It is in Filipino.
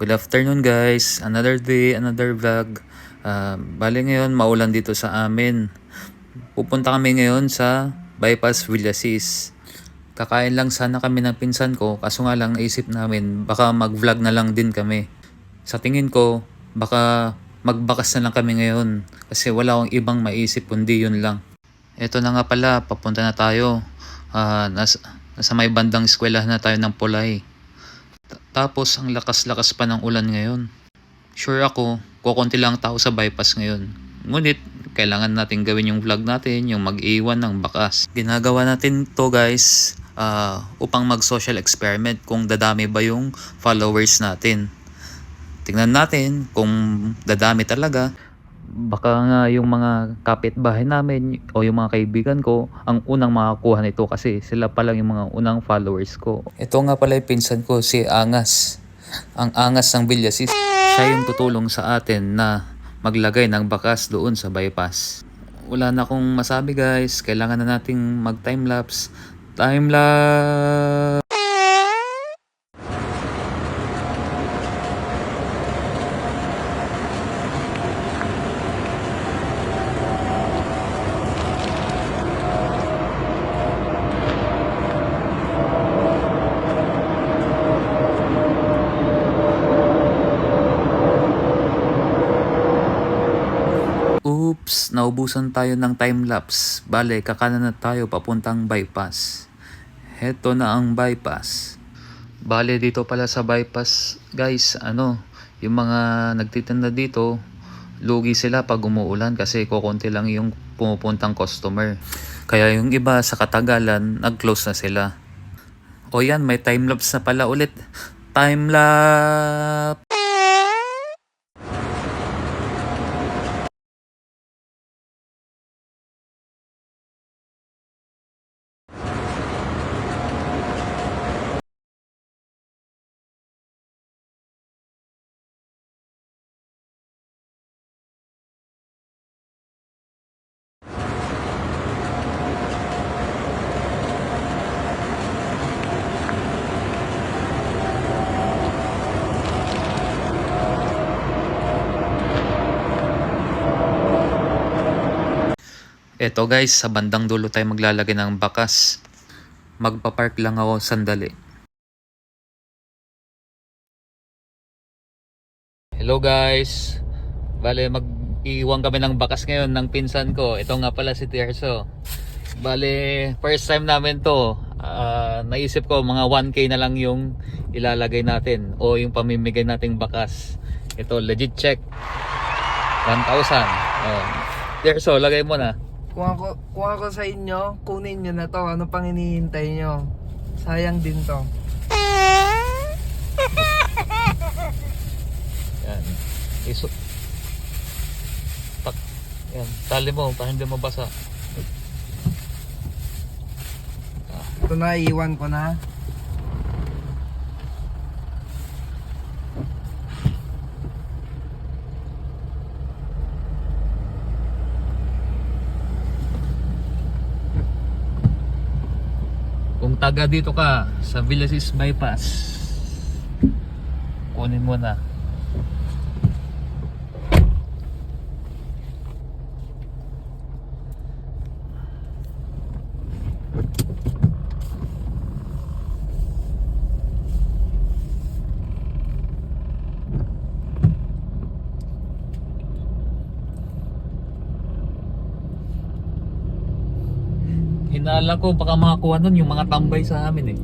Good afternoon guys. Another day, another vlog. Uh, bali ngayon, maulan dito sa amin. Pupunta kami ngayon sa Bypass Villasis. Kakain lang sana kami ng pinsan ko, kaso nga lang naisip namin, baka mag-vlog na lang din kami. Sa tingin ko, baka magbakas na lang kami ngayon kasi wala akong ibang maisip kundi yun lang. Ito na nga pala, papunta na tayo. Ah, nas, nasa may bandang eskwelahan na tayo ng Pulay. Ta- Tapos ang lakas-lakas pa ng ulan ngayon. Sure ako, kukunti lang tao sa bypass ngayon. Ngunit, kailangan natin gawin yung vlog natin, yung mag-iwan ng bakas. Ginagawa natin to guys, ah, upang mag-social experiment kung dadami ba yung followers natin. Tingnan natin kung dadami talaga. Baka nga yung mga kapitbahay namin o yung mga kaibigan ko ang unang makakuha nito kasi sila pa lang yung mga unang followers ko. Ito nga pala yung pinsan ko, si Angas. Ang Angas ng Villasis. Siya yung tutulong sa atin na maglagay ng bakas doon sa bypass. Wala na akong masabi guys. Kailangan na nating mag timelapse. Oops, naubusan tayo ng time-lapse. Bale, kakanan na tayo papuntang bypass. Heto na ang bypass. Bale, dito pala sa bypass, guys, ano, yung mga nagtitinda dito, lugi sila pag umuulan kasi kukunti lang yung pumupuntang customer. Kaya yung iba sa katagalan, nag-close na sila. O yan, may time-lapse na pala ulit. Time-lapse! Eto guys, sa bandang dulo tayo maglalagay ng bakas. Magpa-park lang ako sandali. Hello guys. Bale, mag-iwan kami ng bakas ngayon ng pinsan ko. Ito nga pala si Tierso. Bale, first time namin to. Ah, naisip ko mga 1k na lang yung ilalagay natin o yung pamimigay nating bakas. Ito, legit check. 1,000. Oh. Tierso, lagay mo na. Kung ako, kung ako sa inyo, kunin nyo na to. Ano pang hinihintay nyo? Sayang din to. Yan. Iso. Tak. Yan. Tali mo para hindi mabasa. Ito na, iwan ko na. Taga dito ka sa Villasis Bypass, kunin mo na. Hinala ko baka makakuha nun yung mga tambay sa amin eh.